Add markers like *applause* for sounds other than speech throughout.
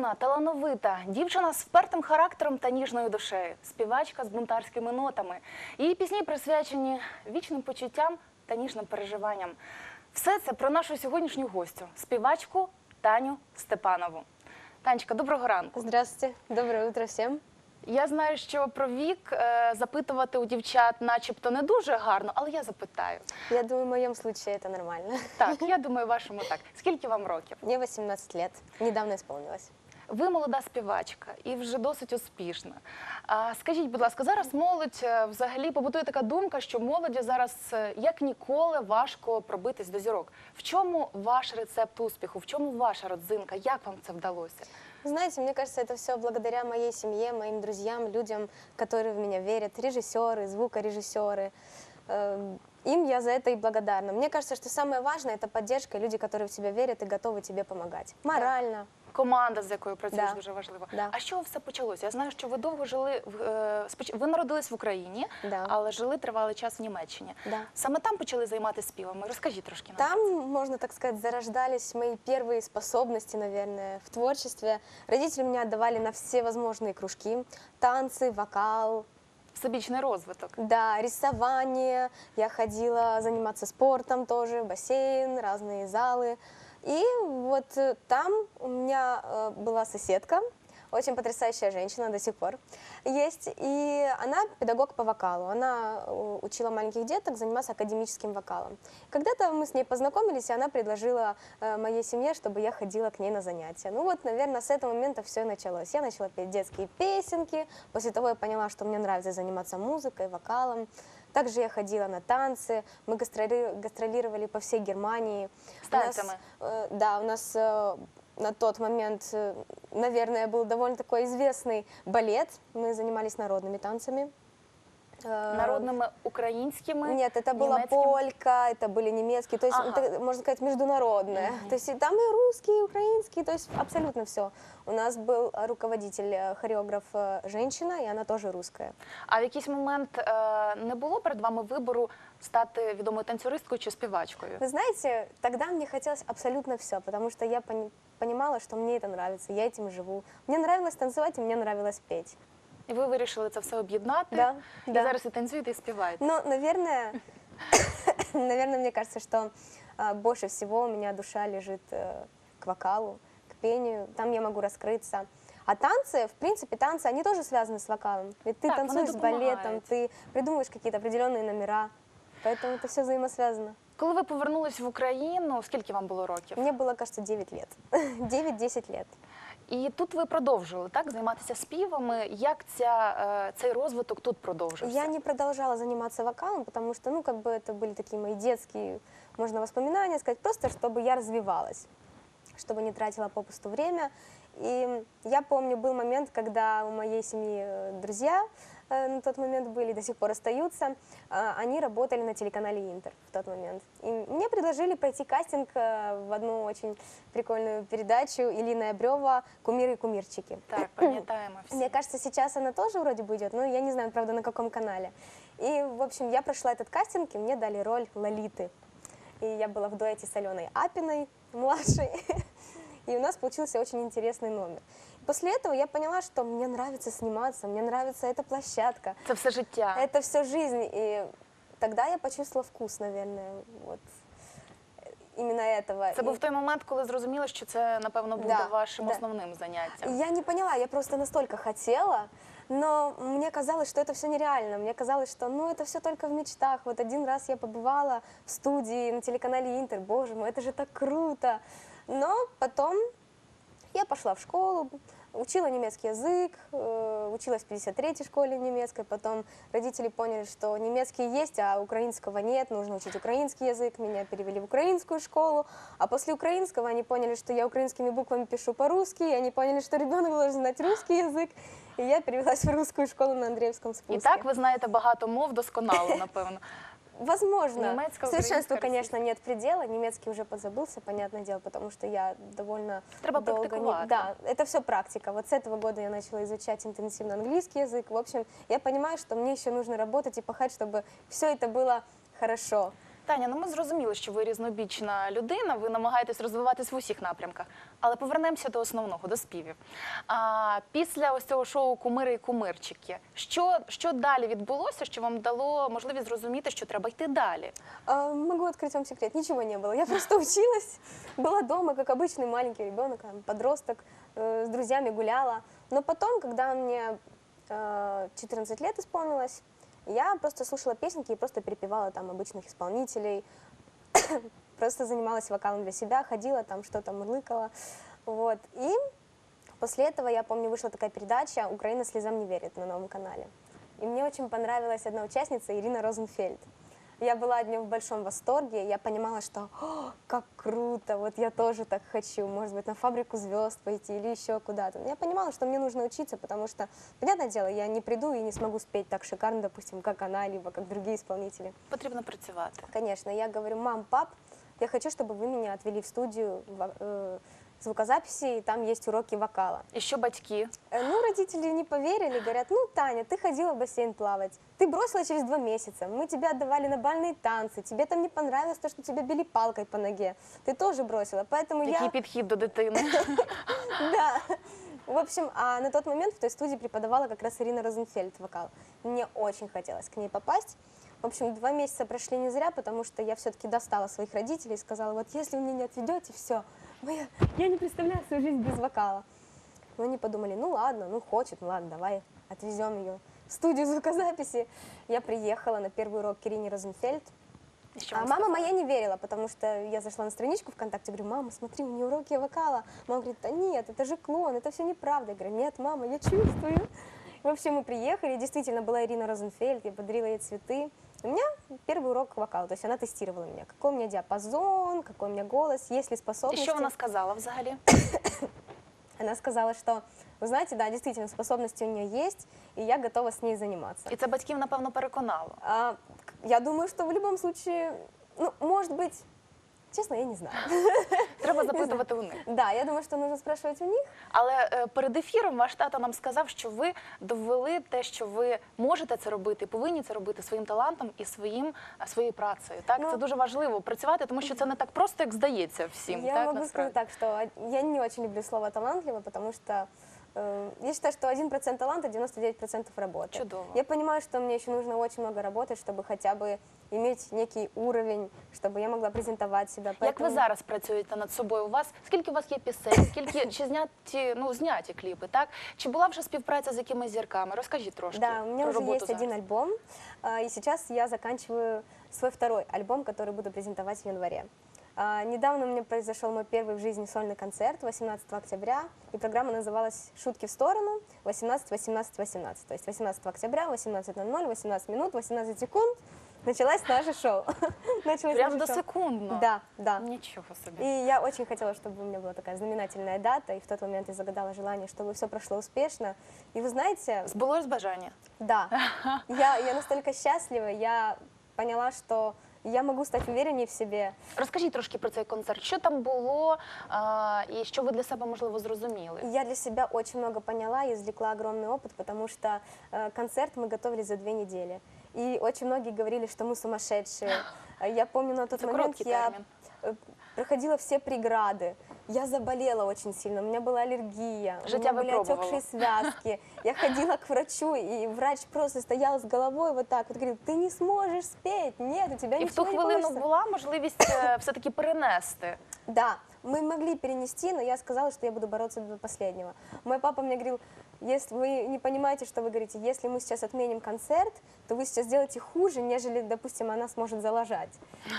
юна, талановита, дівчина з впертим характером та ніжною душею, співачка з бунтарськими нотами. Її пісні присвячені вічним почуттям та ніжним переживанням. Все це про нашу сьогоднішню гостю, співачку Таню Степанову. Танечка, доброго ранку. Здравствуйте, доброе утро всем. Я знаю, що про вік е, запитувати у дівчат, начебто, не дуже гарно, але я запитаю. Я думаю, в моем случае это нормально. Так, *laughs* я думаю, вашому так. Скільки вам років? Мне 18 лет, недавно исполнилось. Ви молода співачка і вже досить успішна. А скажіть, будь ласка, зараз молодь е, взагалі побутує така думка, що молоді зараз е, як ніколи важко пробитись до зірок. В чому ваш рецепт успіху? В чому ваша родзинка? Як вам це вдалося? Знаете, мне кажется, это все благодаря моей семье, моим друзьям, людям, которые в меня верят, режиссеры, звукорежиссеры. Э, Им я за это и благодарна. Мне кажется, что самое важное – это поддержка, и люди, которые в тебя верят и готовы тебе помогать. Морально. Команда, з якою працюєш, Да. дуже важливо. Да. А з чого все почалося? Я знаю, що ви довго жили в е, споч- ви народились в Україні, Да. але жили тривалий час в Німеччині. Да. Саме там почали займатися співами. Розкажіть трошки нам. Там, можно так сказать, зарождались мои первые способности, наверное, в творчестве. Родители меня отдавали на все возможные кружки. Танцы, вокал, Всебічний розвиток. Да, рисование. Я ходила заниматься спортом тоже, бассейн, разные залы. И вот э, там у меня э, была соседка, очень потрясающая женщина до сих пор есть. И она педагог по вокалу. Она э, учила маленьких деток заниматься академическим вокалом. Когда-то мы с ней познакомились, и она предложила э, моей семье, чтобы я ходила к ней на занятия. Ну вот, наверное, с этого момента все и началось. Я начала петь детские песенки. После того я поняла, что мне нравится заниматься музыкой, вокалом. Также я ходила на танцы, мы гастроли- гастролировали по всей Германии. С У нас, танцами? э, да, у нас э, на тот момент, э, наверное, был довольно такой известный балет. Мы занимались народными танцами. Э, Народними українськими Нет, это была полька, это были немецкие, то есть, Ага. это, можно сказать, международное. То есть там и русские, и украинские, то есть абсолютно все. У нас был э, руководитель, э, хореограф э, женщина, и она тоже русская. А в якийсь момент е, не було перед вами вибору стати відомою танцюристкою чи співачкою? Вы знаете, тогда мне хотелось абсолютно все, потому что я пони- понимала, что мне это нравится, я этим живу. Мне нравилось танцевать, и мне нравилось петь. І ви вирішили це все об'єднати. Да, і да. зараз і танцюєте, і співаєте. Но, наверное, *coughs* наверное, мне кажется, что а, больше всего у меня душа лежит э, к вокалу, к пению. Там я могу раскрыться. А танцы, в принципе, танцы, они тоже связаны с вокалом. Ведь ты Так, вони танцуешь с балетом, допомагають. ты придумываешь какие-то определенные номера. Поэтому это все взаимосвязано. Коли ви повернулись в Україну, скільки вам було років? Мне было, кажется, 9 лет. *laughs* 9-10 лет. І тут ви продовжили так займатися співами. Як ця, е, цей розвиток тут продовжився? Я не продолжала заниматься вокалом, потому что, ну, как бы это были такие мои детские, можно воспоминания сказать, просто чтобы я развивалась, чтобы не тратила попусту время. И я помню, был момент, когда у моей семьи э, друзья э, на тот момент были, до сих пор остаются, а, они работали на телеканале Интер в тот момент. И мне предложили пройти кастинг э, в одну очень прикольную передачу Илина Обрева «Кумиры и кумирчики». Так, пам'ятаємо всі. Мне кажется, сейчас она тоже вроде бы идет, но я не знаю, правда, на каком канале. И, в общем, я прошла этот кастинг, и мне дали роль Лолиты. И я была в дуэте с Аленой Апиной, младшей. *laughs* И у нас получился очень интересный номер. После этого я поняла, что мне нравится сниматься, мне нравится эта площадка. Це все життя. Это все жизнь. И тогда я почувствовала вкус, наверное, вот именно этого. Це був той момент, коли зрозуміли, що це напевно буде Да, вашим да. основним заняттям. Я не поняла, я просто настолько хотела, но мне казалось, что это все нереально. Мне казалось, что ну это все только в мечтах. Вот один раз я побывала в студии на телеканале Интер, боже мой, это же так круто. Но потом я пошла в школу, учила немецкий язык, э, училась в 53-й школе немецкой, потом родители поняли, что немецкий есть, а украинского нет, нужно учить украинский язык, меня перевели в украинскую школу, а после украинского они поняли, что я украинскими буквами пишу по-русски, и они поняли, что ребенок должен знать русский язык, и я перевелась в русскую школу на Андреевском спуске. І так ви знаєте багато мов досконало, напевно. *laughs* Возможно. Немецкая, Совершенству, конечно, нет предела. Немецкий уже подзабылся, понятное дело, потому что я довольно Треба долго... практиковать. Да, это все практика. Вот с этого года я начала изучать интенсивно английский язык. В общем, я понимаю, что мне еще нужно работать и пахать, чтобы все это было хорошо. Таня, ну ми зрозуміли, що ви різнобічна людина, ви намагаєтесь розвиватись в усіх напрямках. Але повернемося до основного, до співів. А, після ось цього шоу Кумири і кумирчики. Що, що далі відбулося, що вам дало можливість зрозуміти, що треба йти далі? А, Могу открыть вам секрет, ничего не было. Я просто училась, была дома, как обычный маленький ребенок, там, подросток, э, с друзьями гуляла. Но потом, когда мне э, 14 лет исполнилось, я просто слушала песенки и просто перепевала там обычных исполнителей. *coughs* Просто занималась вокалом для себя, ходила там, что-то мурлыкала. Вот. И после этого, я помню, вышла такая передача «Украина слезам не верит» на новом канале. И мне очень понравилась одна участница, Ирина Розенфельд. Я была от в большом восторге, я понимала, что «О, как круто, вот я тоже так хочу, может быть, на фабрику звезд пойти или еще куда-то. Но я понимала, что мне нужно учиться, потому что, понятное дело, я не приду и не смогу спеть так шикарно, допустим, как она, либо как другие исполнители. Потрібно працювати. Конечно, я говорю, мам, пап, я хочу, чтобы вы меня отвели в студию во- э, звукозаписи, и там есть уроки вокала. І що батьки? Э, Ну, родители не поверили, говорят, ну, Таня, ты ходила в бассейн плавать, ты бросила через два месяца, мы тебя отдавали на бальные танцы, тебе там не понравилось то, что тебя били палкой по ноге, ты тоже бросила, поэтому Який я... підхід до дитини? *laughs* Да. В общем, а на тот момент в той студии преподавала как раз Ирина Розенфельд вокал. Мне очень хотелось к ней попасть. В общем, два месяца прошли не зря, потому что я все-таки достала своих родителей и сказала, вот если вы меня не отведете, все, я не представляю свою жизнь без вокала. Но они подумали, ну ладно, ну хочет, ну ладно, давай отвезем ее в студию звукозаписи. Я приехала на первый урок к Ирине Розенфельд. Що А мама сказали? моя не верила, потому что я зашла на страничку ВКонтакте, говорю, мама, смотри, у нее уроки вокала. Мама говорит, да нет, это же клон, это все неправда. Я говорю, нет, мама, я чувствую. В общем, мы приехали, действительно была Ирина Розенфельд, я подарила ей цветы. У меня первый урок вокала, то есть она тестировала меня, какой у меня диапазон, какой у меня голос, есть ли І способности. що вона сказала взагалі? *coughs* Она сказала, что, вы знаете, да, действительно, способности у нее есть, и я готова с ней заниматься. І це батьків, напевно, переконало. А, к- я думаю, что в любом случае, ну, может быть, честно, я не знаю. *laughs* Треба запитувати у них. Да, я думаю, что нужно спрашивать у них. Але е, перед ефіром ваш тато нам сказав, що ви довели те, що ви можете це робити, повинні це робити своїм талантом і своїм е, своєю працею. Так Ну, це дуже важливо працювати, тому що це не так просто, як здається всім. я так могу насправді. так, что я не очень люблю слово талантливо, потому что э, я считаю, что 1% таланта, 99% работы. Чудово. Я понимаю, что мне еще нужно очень много работать, чтобы хотя бы иметь некий уровень, чтобы я могла презентовать себя. Як ви Поэтому- зараз працюєте над собою? У вас скільки у вас є пісень? Скільки чи *coughs* зняті ну зняті кліпи? Так чи була вже співпраця з якимись зірками? Розкажіть трошки. Да, у меня про уже роботу есть зараз. один альбом, а, и сейчас я заканчиваю свой второй альбом, который буду презентовать в январе. А, Недавно у меня произошел мой первый в жизни сольный концерт 18 октября, и программа называлась «Шутки в сторону» 18, 18, 18. То есть 18 октября, 18.00, 18 минут, 18 секунд началось наше шоу. *laughs* Началось Прям до шоу. секундно. Да, да. Нічого собі. И я очень хотела, чтобы у меня была такая знаменательная дата, и в тот момент я загадала желание, чтобы все прошло успешно. И вы знаете, Збулось бажання. да. *laughs* Я, я настолько счастлива, я поняла, что я могу стать увереннее в себе. Розкажіть трошки про цей концерт. Що там було, а, і що ви для себе можливо зрозуміли? И Я для себя очень много поняла и извлекла огромный опыт, потому что э, концерт мы готовили за две недели. И очень многие говорили, что мы сумасшедшие. А *laughs* Я помню, на тот Это момент короткий я термин. э, проходила все преграды. Я заболела очень сильно, у меня была аллергия, у меня были випробувала. отекшие связки. Я ходила к врачу, и врач просто стоял с головой вот так вот, говорит, ты не сможешь спеть, нет, у тебя І в ту ничего не хвилину получится. була можливість е, все-таки перенести. Да, мы могли перенести, но я сказала, что я буду бороться до последнего. Мой папа мне говорил, если вы не понимаете, что вы говорите, если мы сейчас отменим концерт, то вы сейчас сделаете хуже, нежели, допустим, она сможет залажать.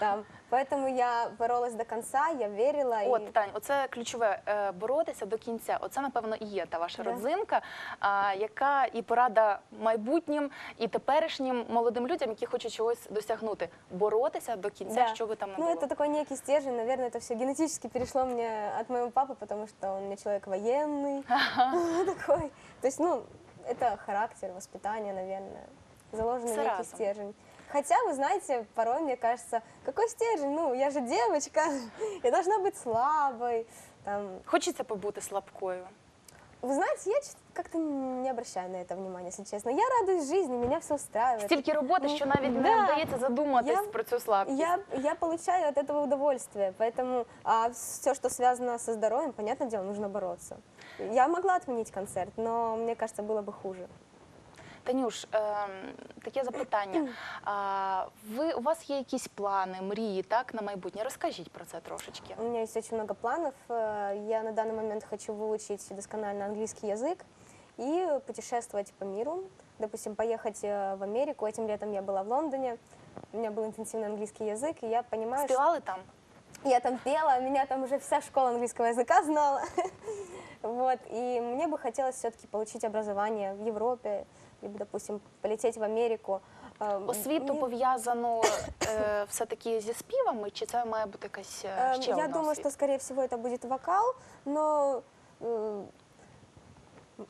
Там. Поэтому я боролась до конца, я верила. и- От Тань, оце ключове е, боротися до кінця. Оце напевно і є та ваша Да. родзинка, а, яка і порада майбутнім і теперішнім молодим людям, які хочуть чогось досягнути. Боротися до кінця, Да. що ви там не Ну, було. это такой некий стержень, наверное, это все генетически перешло мне от моего папы, потому что он мне человек военный, *laughs* такой. *laughs* То есть, ну, это характер, воспитание, наверное, заложенный Всё некий разом. стержень. Хотя, вы знаете, порой мне кажется, какой стержень, ну, я же девочка, *laughs* я должна быть слабой, там, Хочеться побути слабкою. Вы знаете, я чё- как-то не обращаю на это внимания, если честно. Я радуюсь жизни, меня все устраивает. Стільки роботи, що навіть не Да. вдається задуматись Я- про цю слабкість. Я, я получаю от этого удовольствие, поэтому а все, что связано со здоровьем, понятное дело, нужно бороться. Я могла отменить концерт, но мне кажется, было бы хуже. Танюш, ем, таке запитання. А, ви, у вас є якісь плани, мрії, так, на майбутнє? Розкажіть про це трошечки. У меня есть очень много планов. Э, Я на данный момент хочу выучить досконально английский язык и путешествовать по миру. Допустим, поехать э, в Америку. Этим летом я была в Лондоне. У меня был интенсивный английский язык, и я понимаю, что Співали там? я там пела, меня там уже вся школа английского языка знала. *laughs* Вот, и мне бы хотелось все-таки получить образование в Европе, либо, допустим, полететь в Америку. Э, Освіту мне- пов'язану е, все-таки зі співами, чи це має бути якась е, Эм, ще Я одна думаю, освіта? что, скорее всего, это будет вокал, но э,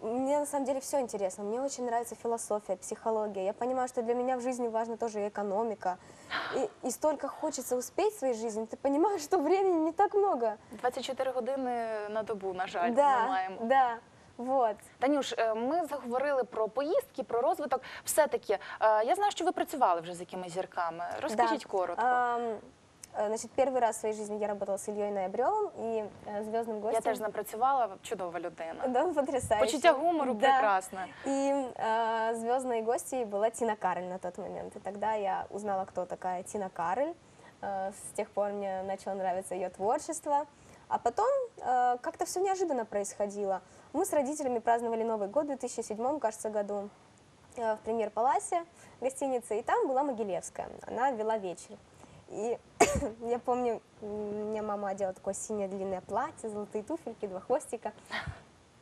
мне на самом деле все интересно. Мне очень нравится философия, психология. Я понимаю, что для меня в жизни важна тоже экономика. И, и столько хочется успеть в своей жизни. Ты понимаешь, что времени не так много. 24 години на добу, на жаль, ми маємо. да, вот. Танюш, е, ми заговорили про поїздки, про розвиток. Все-таки, е, я знаю, що ви працювали вже з якимись зірками. Розкажіть Да. коротко. Ам, э, Значит, первый раз в своей жизни я работала с Ильей Ноябревым и э, звездным гостем. Я теж з ним працювала, чудова людина. Да, потрясающе. Почуття гумору Да. прекрасне. И э, звездной гостьей была Тина Кароль на тот момент. И тогда я узнала, кто такая Тина Кароль. Э, с тех пор мне начало нравиться ее творчество. А потом э, как-то все неожиданно происходило. Мы с родителями праздновали Новый год в 2007, кажется, году э, в премьер-паласе гостиницы, и там была Могилевская. Она вела вечер. И *laughs* я помню, м, меня мама одела такое синее длинное платье, золотые туфельки, два хвостика.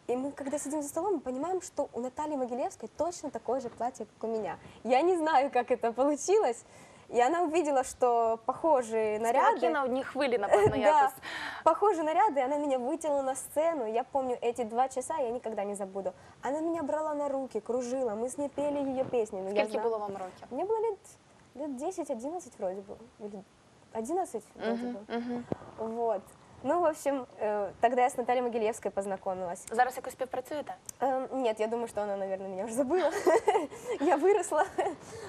И мы, когда сидим за столом, мы понимаем, что у Натальи Могилевской точно такое же платье, как у меня. Я не знаю, как это получилось. И она увидела, что похожие Співаки наряды... на одній хвилі, напевно, Да, *laughs* якось. похожие наряды, и она меня вытянула на сцену. Я помню эти два часа, я никогда не забуду. Она меня брала на руки, кружила, мы с ней пели ее песни. но я Скільки знала- було вам років? Мне было лет, лет 10-11 вроде бы. Или 11 вроде бы. Вот. Ну, в общем, э, тогда я с Натальей Могилевской познакомилась. Зараз якось співпрацюєте? Эм, Нет, я думаю, что она, наверное, меня уже забыла. *laughs* Я выросла.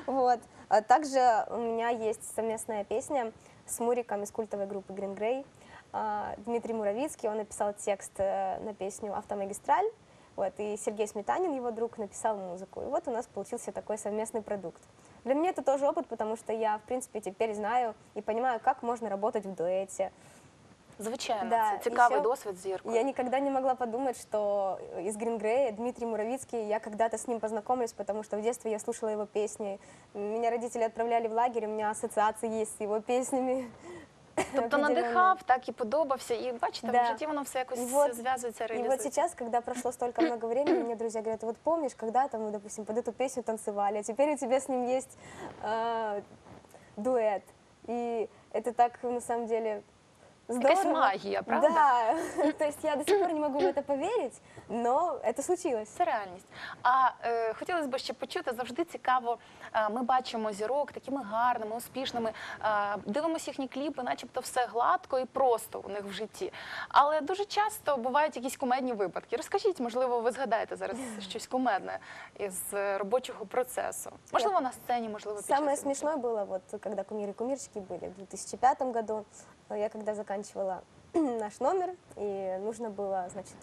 Вот. А Также у меня есть совместная песня с Муриком из культовой группы Green Grey. А, Дмитрий Муравицкий, он написал текст э, на песню «Автомагистраль». Вот, и Сергей Сметанин, его друг, написал музыку. И вот у нас получился такой совместный продукт. Для меня это тоже опыт, потому что я, в принципе, теперь знаю и понимаю, как можно работать в дуэте. Звичайно, Да, це і цікавий ще- досвід з зіркою. Я никогда не могла подумать, что из Green Grey Дмитрий Муравицкий, я когда-то с ним познакомлюсь, потому что в детстве я слушала его песни. Меня родители отправляли в лагерь, у меня ассоциации есть с его песнями. Тобто определенные. надихав, так і подобався. І бачите, Да. в житті воно все якось І от- зв'язується, И вот реалізується. сейчас, когда прошло столько много времени, мне друзья говорят, вот помнишь, когда-то мы, допустим, под эту песню танцевали, а теперь у тебя с ним есть э, дуэт. И это так, на самом деле, здорово. Якась магія, правда? Да, *laughs* то есть я до сих пор не могу в это поверить, но это случилось. Це реальність. А е, хотілося б ще почути завжди цікаво. е, ми бачимо зірок такими гарними, успішними. Е, дивимося їхні кліпи, начебто все гладко і просто у них в житті. Але дуже часто бувають якісь кумедні випадки. Розкажіть, можливо, ви згадаєте зараз *laughs* щось кумедне із е, робочого процесу. Можливо, на сцені, можливо, під Самое час смешное было, вот когда кумиры и кумирчики были в 2005 году. Я когда заканчивала *clears throat* наш номер, и нужно было, значит,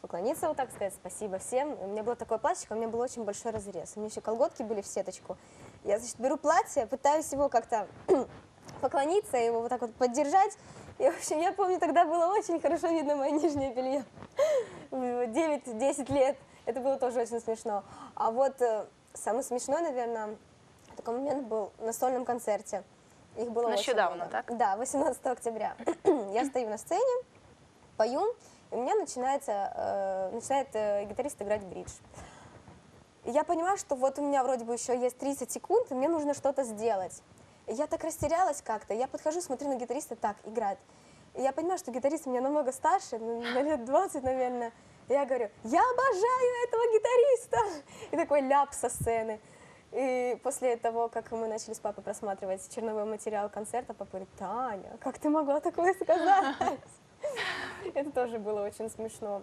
поклониться, вот так сказать, спасибо всем. У меня было такое платьишко, у меня был очень большой разрез. У меня еще колготки были в сеточку. Я, значит, беру платье, пытаюсь его как-то *clears throat* поклониться, его вот так вот поддержать. И, в общем, я помню, тогда было очень хорошо видно мое нижнее белье. *laughs* В 9-10 лет. Это было тоже очень смешно. А вот э, самый смешной, наверное, такой момент был на сольном концерте. Их было Нещодавно, так? Да, 18 октября. *clears throat* Я стою на сцене, пою, и у меня начинается, э, начинает э, гитарист играть бридж. И я понимаю, что вот у меня вроде бы еще есть 30 секунд, и мне нужно что-то сделать. И я так растерялась как-то. Я подхожу, смотрю на гитариста, так, играет. И я понимаю, что гитарист у меня намного старше, ну, на лет 20, наверное. И я говорю, я обожаю этого гитариста! *laughs* И такой ляп со сцены. И после того, как мы начали с папой просматривать черновой материал концерта, папа говорит, Таня, как ты могла такое сказать? *laughs* Это тоже было очень смешно.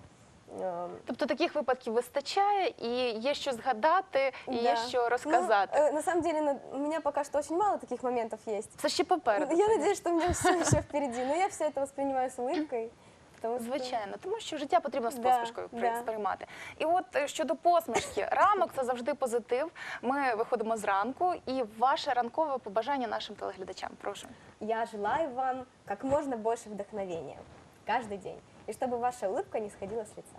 э, Тобто таких випадків вистачає, і є що згадати, і є да. що розказати. Ну, э, на самом деле, на- у меня пока что очень мало таких моментов есть. Це ще попереду. Я надеюсь, что у меня все *laughs* еще впереди, но я все это воспринимаю с улыбкой. потому что- Звичайно, тому що життя потрібно з Да, посмішкою да. сприймати. І от е, щодо посмішки, ранок це завжди позитив. Ми виходимо зранку, і ваше ранкове побажання нашим телеглядачам. Прошу. Я желаю вам как можно больше вдохновения каждый день. И чтобы ваша улыбка не сходила с лица.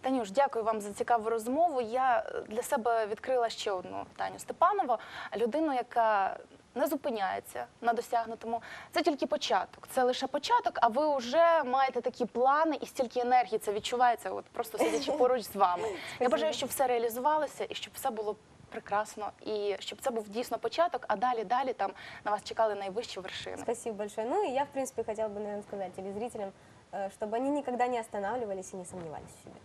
Танюш, дякую вам за цікаву розмову. Я е, для себе відкрила ще одну Таню Степанову, людину, яка не зупиняється на досягнутому. Це тільки початок. Це лише початок, а ви вже маєте такі плани і стільки енергії. Це відчувається, от просто сидячи *laughs* поруч з вами. Я бажаю, щоб все реалізувалося і щоб все було прекрасно, і щоб це був дійсно початок, а далі далі там на вас чекали найвищі вершини. Спасибо большое. Ну и я, в принципе, хотела бы, наверное, сказать телезрителям, э, чтобы они никогда не останавливались и не сомневались в себе.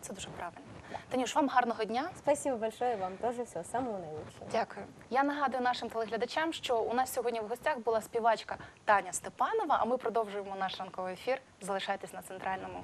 Це дуже правильно. Танюш, вам гарного дня. Спасибо большое вам тоже всего самого наилучшего. Дякую. Я нагадую нашим телеглядачам, що у нас сьогодні в гостях була співачка Таня Степанова. А ми продовжуємо наш ранковий ефір. Залишайтесь на центральному.